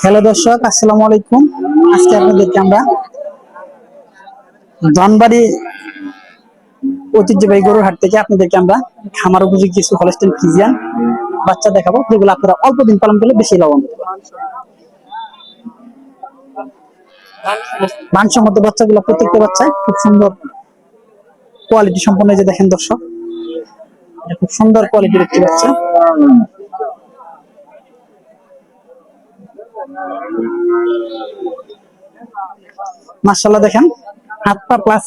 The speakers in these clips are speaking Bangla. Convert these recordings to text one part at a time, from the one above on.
হ্যালো দর্শক, আসসালামু আলাইকুম আজকে আপনাদেরকে আমরা ধনবাড়ি ঐতিহ্যবাহী গরুর হাট থেকে আপনাদেরকে আমরা খামার উপযোগী কিছু হলস্টেন ফিজিয়ান বাচ্চা দেখাবো যেগুলো আপনারা অল্প দিন পালন করলে বেশি লাভবান। মানসম্মত বাচ্চাগুলো প্রত্যেকটা বাচ্চায় খুব সুন্দর কোয়ালিটি সম্পন্ন যে দেখেন দর্শক, এটা খুব সুন্দর কোয়ালিটির একটি বাচ্চা মার্শাল্লাহ দেখেন, হাত পা প্লাস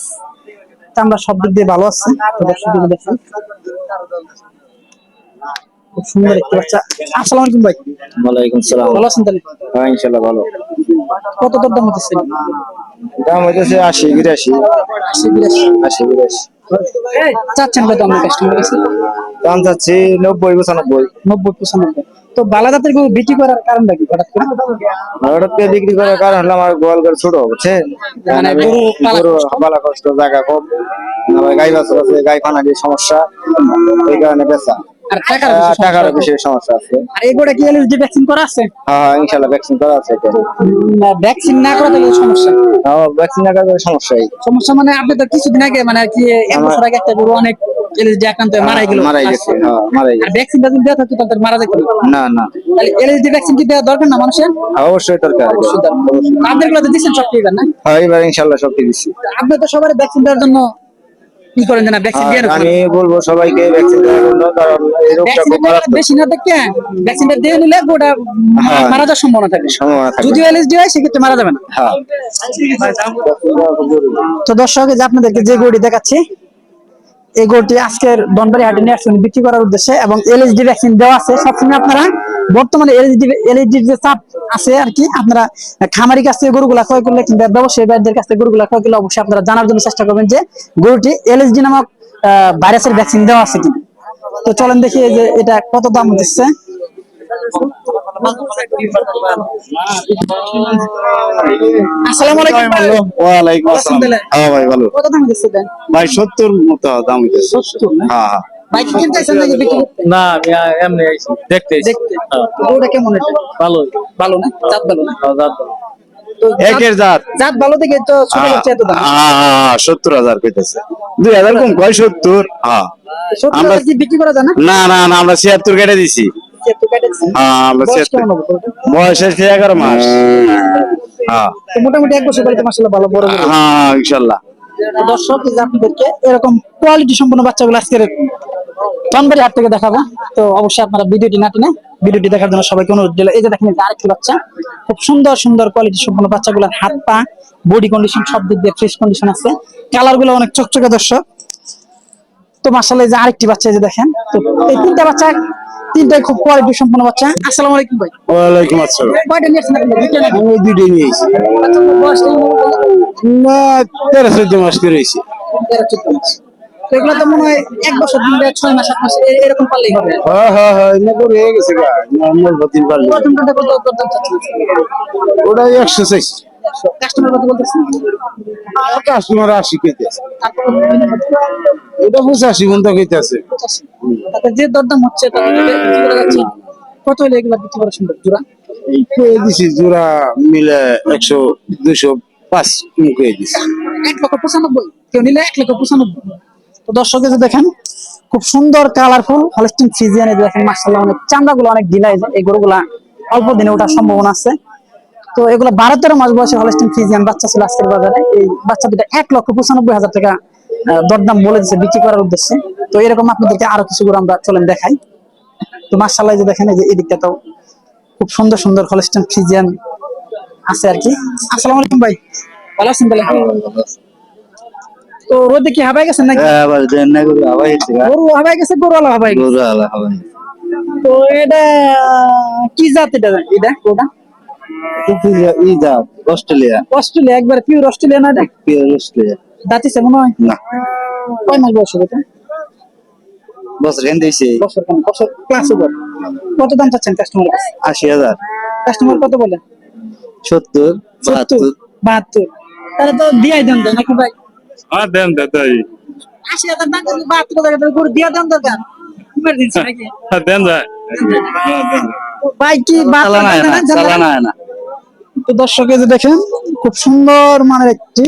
চামড়া সব দিক দিয়ে ভালো আছে। তো দর্শকদের দেখেন। খুব সুন্দর একটি বাচ্চা। আসসালামু আলাইকুম ভাই। ওয়ালাইকুম সালাম। ভালো আছেন তাহলে? হ্যাঁ ইনশাল্লাহ ভালো। কত দর দাম হতেছে দাম হইতেছে আশি বিরাশি। আশি বিরাশি। আশি বিরাশি। চাচ্ছেন কত আমার কাস্টমার কাছে? দাম চাচ্ছি নব্বই পঁচানব্বই। নব্বই পঁচানব্বই। তো বালা জাতের গরু বিক্রি করার কারণটা কি হঠাৎ করে? হঠাৎ করে বিক্রি করার কারণ হলো আমার গোয়াল ঘর ছোট বুঝছেন? মানে গরু পালা কষ্ট। জায়গা কম। গাই বাছর আছে গাই ফানারির সমস্যা। এই কারণে বেচা। আর টাকার আহ, বেশি সমস্যা। আছে? আর এই কি এলএসডি ভ্যাকসিন করা আছে? হ্যাঁ হ্যাঁ, ভ্যাকসিন করা আছে এটা ভ্যাকসিন না করা তাহলে সমস্যা? ভ্যাকসিন না করার সমস্যাই সমস্যা মানে আপনি তো কিছুদিন আগে মানে কি এক বছর আগে একটা গরু অনেক এলএসডি আক্রান্ত হয়ে মারা গেল। মারাই গেছে হ্যাঁ আর যদি দেওয়া থাকতো তাদের মারা যেত না। না তাহলে এলএসডি ভ্যাকসিন কি দেওয়া দরকার না মানুষের? অবশ্যই দরকার। অবশ্যই দরকার। আপনাদেরগুলো তো দিচ্ছেন সব ঠিক না? হ্যাঁ এবার ইনশাল্লাহ সব ঠিক দিচ্ছি। আপনি তো সবার ভ্যাকসিন দেওয়ার জন্য কি করেন জানা? ভ্যাকসিন দিয়ে আমি বলব সবাইকে ভ্যাকসিন দেওয়ার জন্য কারণ এই রোগটা খুব মারাত্মক বেশি না দেখে ভ্যাকসিনটা দিয়ে নিলে গোটা হ্যাঁ। মারা যাওয়ার সম্ভাবনা থাকে। যদি এলএসডি হয় সেক্ষেত্রে মারা যাবে না। হ্যাঁ। তো দর্শক যে আপনাদেরকে যে গরুটি দেখাচ্ছি এই গরুটি আজকের দনবাড়ি হাটে নিয়ে আসছেন, বিক্রি করার উদ্দেশ্যে এবং এলএসডি ভ্যাকসিন দেওয়া আছে। সবসময় আপনারা বর্তমানে এলএসডি এলএসডি যে চাপ আছে আর কি, আপনারা খামারি কাছ থেকে গরুগুলা ক্রয় করলে কিংবা ব্যবসায়ী ভাইদের কাছ থেকে গরুগুলা ক্রয় করলে অবশ্যই আপনারা জানার জন্য চেষ্টা করবেন যে গরুটি এলএসডি নামক ভাইরাসের ভ্যাকসিন দেওয়া আছে কিনা। তো চলেন দেখি যে এটা কত দাম দিচ্ছে। আসসালামু আলাইকুম। ভাই। ওয়ালাইকুম আসসালাম হ্যাঁ ভাই ভালো। কত দাম দিচ্ছে ভাই সত্তর মতো দাম সত্তর না? হ্যাঁ হ্যাঁ। বাইক কিনতে আইছেন নাকি বিক্রি করতে? না আমি এমনি আইছি। দেখতে দেখতে। গরুটা কেমন এটা? ভালো। ভালো না? জাত ভালো না? ভালো। ভালো। একের জাত। জাত ভালো দেখে তো ছোট বাচ্চা এত দাম। সত্তর হাজার কইতেছে। দুই হাজার কম কয়? সত্তর। হ্যাঁ। আমরা- বিক্রি করা যায় না? না না না আমরা ছিয়াত্তর কেটে দিছি। হ্যাঁ বয়স এগারো মাস। হ্যাঁ। মোটামুটি এক বছর বাড়িতে মাসাল্লাহ ভালো বড় হ্যাঁ ইনশাল্লাহ দর্শক আপনাদেরকে এরকম কোয়ালিটি সম্পন্ন বাচ্চাগুলো আজকের হাট থেকে দেখাবো। তো অবশ্যই আপনারা ভিডিওটি না টেনে ভিডিওটি দেখার জন্য সবাইকে অনুরোধ দিল এই যে দেখেন আরেকটি বাচ্চা। খুব সুন্দর সুন্দর কোয়ালিটি সম্পন্ন বাচ্চাগুলোর হাত পা বডি কন্ডিশন সব দিক দিয়ে ফ্রেশ কন্ডিশন আছে। কালারগুলো অনেক চকচকে দর্শক। তো এই যে আরেকটি বাচ্চা এই যে দেখেন। তো এই তিনটা বাচ্চা তিনটাই খুব কোয়ালিটি সম্পন্ন বাচ্চা আসসালামু আলাইকুম ভাই ওয়ালাইকুম আসসালাম কয়টা নিয়ে আসছেন আপনি? দুইটা? আমি নিয়েছি? না তেরো চোদ্দ মাস করে হয়েছে তেরো চোদ্দ মাস। এগুলো তো মনে হয় এক বছর তিন মাস, ছয় মাস সাত মাস এরকম পারলেই হবে হ্যাঁ হ্যাঁ হ্যাঁ এমনি করে হয়ে গেছে গা নর্মাল বাতিল পারলে প্রথমটা কত কত দাম চাচ্ছেন? ওটা একশো চাইছি কাস্টমার কত বলতেছেন? কাস্টমার আশি কইতেছে। এটা পঁচাশি পর্যন্ত কইতেছে। তাতে যে দরদাম হচ্ছে তাতে যদি বিক্রি করা যাচ্ছে কত হলে এগুলো বিক্রি করা সম্ভব? জোড়া? এই দিছি জোড়া মিলে একশো দুশো পাঁচ দিছি। এক লক্ষ পঁচানব্বই। কেউ নিলে এক লক্ষ পঁচানব্বই। তো দর্শকে যে দেখেন খুব সুন্দর কালারফুল হলস্টিন যে দেখেন মাসাল্লাহ অনেক চামড়াগুলো অনেক ঢিলাই এই গরুগুলা অল্প দিনে ওঠার সম্ভাবনা আছে। তো এগুলো বারো তেরো মাস বয়সে হলস্টিন ফ্রিজিয়ান বাচ্চা ছিল আজকের বাজারে। এই বাচ্চা দুটা এক লক্ষ পঁচানব্বই হাজার টাকা দরদাম বলে দিচ্ছে বিক্রি করার উদ্দেশ্যে। তো এরকম আপনাদেরকে আরও কিছু গরু আমরা চলেন দেখাই। তো মার্শাল্লাহ যে দেখেন এই যে এদিকটা তো খুব সুন্দর সুন্দর হলস্টিন ফ্রিজিয়ান আছে আর কি। আসসালামু আলাইকুম ভাই। ভালো আছেন তাহলে? তো রোদে কি হাবাই গেছেন নাকি? আবার দেন না করে আবার হচ্ছে গরু হাবাই গেছে গরু আলা হাবাই গরু আলা হবে তো এটা কি জাত এটা? এটা যা অস্ট্রেলিয়া অস্ট্রেলিয়া একবার পিওর অস্ট্রেলিয়া না এটা? পিওর অস্ট্রেলিয়া দাঁতিছে মনে হয়? না। কয় মাস বয়স হবে বছর দিয়েছে বছর কেন? বছর ক্লাস ওভার কত দাম চাচ্ছেন কাস্টমার আশি হাজার। কাস্টমার কত বলে? সত্তর বাহাত্তর। বাহাত্তর। তাহলে তো দিয়াই দেন নাকি ভাই? হ্যাঁ দেন দেন তাই আশি হাজার টাকা যদি বাহাত্তর হাজার টাকা করে দিয়া দেন দরকার ইমার্জেন্সি নাকি? দেন যায় ভাই কি বাহাত্তর না? চালানা না। তো দর্শক যে দেখেন, খুব সুন্দর মানের একটি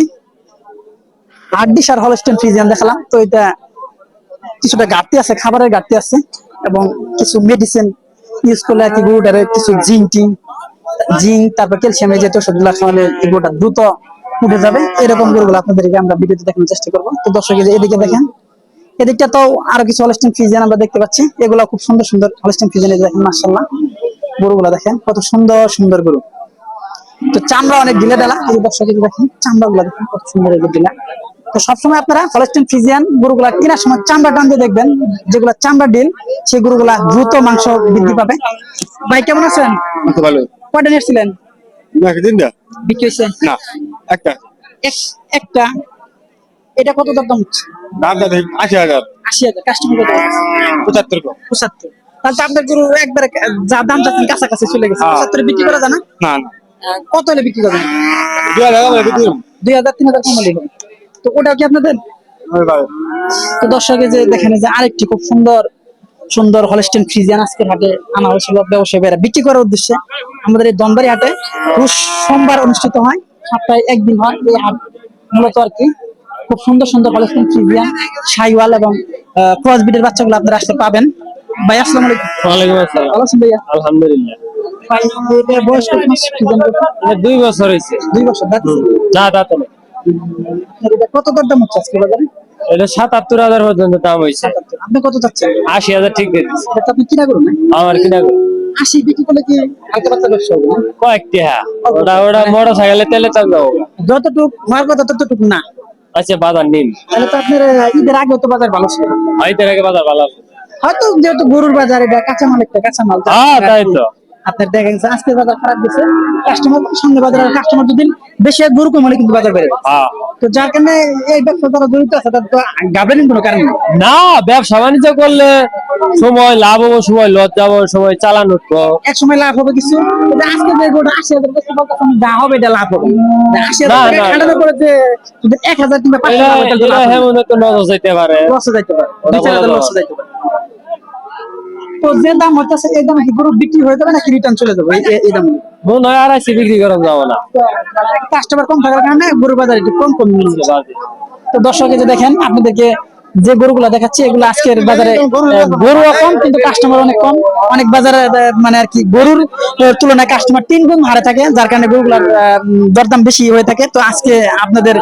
হাড্ডিসার হলস্টেন ফ্রিজিয়ান দেখালাম। তো এটা কিছুটা ঘাটতি আছে, খাবারের ঘাটতি আছে এবং কিছু মেডিসিন ইউজ করলে আর কি কিছু টিং তারপর ক্যালসিয়াম এই জাতীয় খাওয়ালে গরুটা দ্রুত উঠে যাবে। এরকম গরুগুলো আপনাদেরকে আমরা ভিডিওতে দেখানোর চেষ্টা করব। তো দর্শক এদিকে দেখেন, এদিকটা তো আরও কিছু হলস্টেন ফ্রিজিয়ান আমরা দেখতে পাচ্ছি। এগুলো খুব সুন্দর সুন্দর হলস্টেন ফ্রিজিয়ান দেখেন মার্শাল্লাহ গরুগুলো দেখেন, কত সুন্দর সুন্দর গরু। তো চামড়া অনেক ঢিলে ডালা এই দেখেন চামড়া গুলা দেখেন কত সুন্দর ঢিলা তো সবসময় আপনারা হলস্টেন ফ্রিজিয়ান গরুগুলা কেনার সময় চামড়া টানতে দেখবেন যেগুলা চামড়া ডিল সেই গরুগুলা দ্রুত মাংস বৃদ্ধি পাবে। ভাই কেমন আছেন? ভালো। কয়টা নিয়েছিলেন বিক্রি হয়েছে? না একটা। একটা। এটা কত দাম হচ্ছে? দাম দাম আশি হাজার। আশি হাজার। কাস্টমার কত? পঁচাত্তর পঁচাত্তর। তাহলে আপনার গরু একবারে যা দাম কাছাকাছি চলে গেছে। হ্যাঁ। পঁচাত্তরে বিক্রি করা যায় না না। কত হলে বিক্রি করবেন? দুই হাজার তিন হাজার কম তো ওটা কি আপনাদের? তো দর্শকে যে দেখেন যে আরেকটি খুব সুন্দর সুন্দর হলস্টেন ফ্রিজিয়ান আজকের হাটে আনা হয়েছিল ব্যবসায়ী ভাইরা। বিক্রি করার উদ্দেশ্যে আমাদের এই দনবাড়ি হাটে রোজ সোমবার অনুষ্ঠিত হয়। সপ্তাহে একদিন হয় এই হাট। মূলত আর কি খুব সুন্দর সুন্দর হলস্টেন ফ্রিজিয়ান সাইওয়াল এবং ক্রস বিটের বাচ্চাগুলো আপনারা আসতে পাবেন। ভাই আসসালামু আলাইকুম। আসসালাম। ভালো আছেন ভাইয়া? আলহামদুলিল্লাহ। বয়স দুই বছর হয়েছে। দুই বছর দাঁত যা দাঁত কত দর দাম হচ্ছে আজকে বাজারে? এটা সাতাত্তর হাজার পর্যন্ত দাম হয়েছে। আপনি কত চাচ্ছেন? আশি হাজার ঠিক দিয়ে দিচ্ছে। এটা তো আপনি কিনা করুন না আমার কিনা গো। আশি বিক্রি করলে কি হালকা পাতলা ব্যবসা হবে? কয়েকটি হ্যাঁ। ওটা ওটা মোটর সাইকেলে তেলে চাল যাব যতটুক হওয়ার কথা ততটুকু না। আচ্ছা বাজার নিন। তাহলে তো আপনার ঈদের আগে তো বাজার ভালো ছিল। হয়তো আগে বাজার ভালো হয়তো যেহেতু গরুর বাজার এটা কাঁচামাল একটা কাঁচামাল। হ্যাঁ তাই তো। আপনার দেখা গেছে আজকে বাজার খারাপ গেছে কাস্টমার সামনে বাজার কাস্টমার যদি বেশি গরু কমালে কিন্তু বাজার বেড়ে। হ্যাঁ। তো যার কারণে এই ব্যবসা যারা জড়িত আছে তাদের তো গাবলেন কোনো কারণ না ব্যবসা বাণিজ্য করলে সময় লাভ হব সময় লস যাব সময় চালান উঠবো এক সময় লাভ হবে কিছু কিন্তু আজকে যে গরুটা আশি হাজার যা হবে এটা লাভ হবে। না, আশি হাজার খাটানোর যে যদি এক হাজার কিংবা পাঁচ হাজার। হেমন একটু পারে। লসে যাইতে পারে। দুই চার হাজার লসে। যাইতে পারে। তো যে দাম হচ্ছে এই দামে কি গরু বিক্রি হয়ে যাবে নাকি রিটার্ন চলে যাবে? এই- দামে। মনে হয় আড়াইশি বিক্রি করা যাব না। কাস্টমার কম থাকার কারণে গরু বাজার একটু কম কম মিলছে তো দর্শক যে দেখেন আপনাদেরকে যে গরুগুলা দেখাচ্ছি এগুলো আজকের বাজারে গরুও কম কিন্তু কাস্টমার অনেক কম। অনেক বাজারে মানে আর কি গরুর তুলনায় কাস্টমার তিন গুণ হারে থাকে যার কারণে গরুগুলার দরদাম বেশি হয়ে থাকে। তো আজকে আপনাদের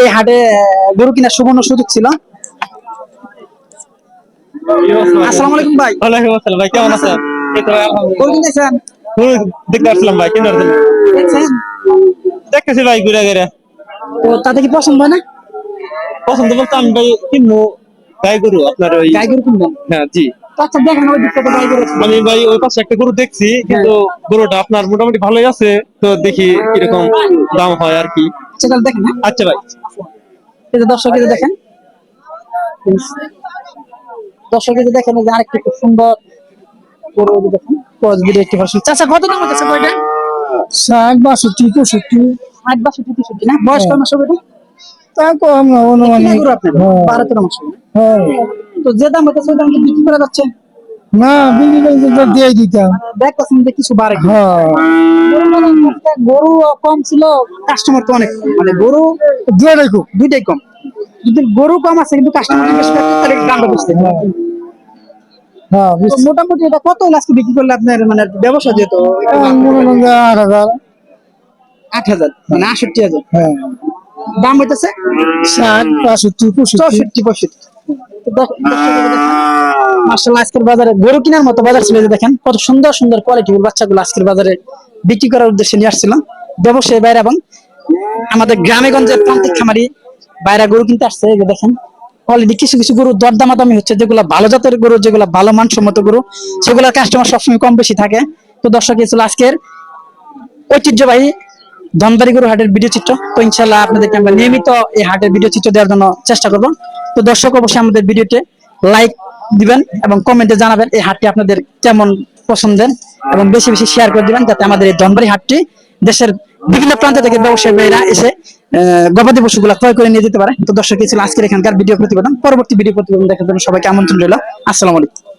এই হাটে গরু কিনার সুবর্ণ সুযোগ ছিল। আসসালামু আলাইকুম ভাই। ওয়ালাইকুম আসসালাম ভাই কেমন আছেন? এই তো আলহামদুলিল্লাহ। গরু হুম, দেখতে আসলাম ভাই জন্য দেখতেছি ভাই ঘুরে ঘুরে। তো তাতে কি পছন্দ হয় না? পছন্দ বলতে আমি ভাই কিনবো গাই গরু আপনার ওই গাই গরু কিনবেন? হ্যাঁ জি। আচ্ছা দেখেন ওই দিকটা তো গাই গরু। আমি ভাই ওই পাশে একটা গরু দেখছি কিন্তু গরুটা আপনার মোটামুটি ভালোই আছে তো দেখি কীরকম দাম হয় আর কি। আচ্ছা তাহলে দেখেন হ্যাঁ? আচ্ছা ভাই। এই যে দর্শক দেখেন। দর্শক যদি যে দেখেন যে আরেকটি খুব সুন্দর গরু দেখেন ক্রস একটি চাচা কত দাম হচ্ছে বইটা? ষাট বাষট্টি পঁয়ষট্টি। ষাট বাষট্টি না? বয়স কয় মাস হবে তা কম হ্যাঁ। বারো তেরো মাস হবে হ্যাঁ। তো যে দাম হচ্ছে সেই দাম বিক্রি করা যাচ্ছে? না বিক্রি তো দিয়ে দিতাম। দেখতেছেন যে কিছু বাড়ে হ্যাঁ। গরু মানে কম ছিল কাস্টমার তো অনেক মানে গরু দিয়ে রাখো দুইটাই কম। যদি গরু কম আছে কিন্তু কাস্টমার বেশি থাকে তাহলে দামটা বেশি। হ্যাঁ। তো মোটামুটি এটা কত আজকে বিক্রি করলে আপনার মানে ব্যবসা যেত মনে আট হাজার। আট হাজার মানে আষট্টি হাজার। হ্যাঁ। দাম হইতেছে? ষাট পঁয়ষট্টি পঁয়ষট্টি। মার্শাল্লাহ আজকের বাজারে গরু কেনার মতো বাজার ছিল দেখেন, কত সুন্দর সুন্দর কোয়ালিটি বাচ্চাগুলো আজকের বাজারে বিক্রি করার উদ্দেশ্যে নিয়ে আসছিল ব্যবসায়ী এবং আমাদের গ্রামে গঞ্জের প্রান্তিক খামারি গরু কিনতে আসছে দেখেন কিছু কিছু গরু হচ্ছে, যেগুলো ভালো জাতের গরু, যেগুলো ভালো মানসম্মত গরু, সেগুলোর কাস্টমার সবসময় কম বেশি থাকে। তো দর্শক ছিল আজকের ঐতিহ্যবাহী ধনবাড়ি গরু হাটের ভিডিও চিত্র। তো ইনশাল্লাহ আপনাদেরকে আমরা নিয়মিত এই হাটের ভিডিও চিত্র দেওয়ার জন্য চেষ্টা করব। তো দর্শক অবশ্যই আমাদের ভিডিওতে লাইক দিবেন এবং কমেন্টে জানাবেন এই হাটটি আপনাদের কেমন পছন্দের এবং বেশি বেশি শেয়ার করে দিবেন যাতে আমাদের এই ধনবাড়ি হাটটি দেশের বিভিন্ন প্রান্ত থেকে ব্যবসায়ী ভাইরা এসে গবাদি পশুগুলো ক্রয় করে নিয়ে যেতে পারে। তো দর্শক ছিল আজকের এখানকার ভিডিও প্রতিবেদন। পরবর্তী ভিডিও প্রতিবেদন দেখার জন্য সবাইকে আমন্ত্রণ রইল। আসসালামু আলাইকুম।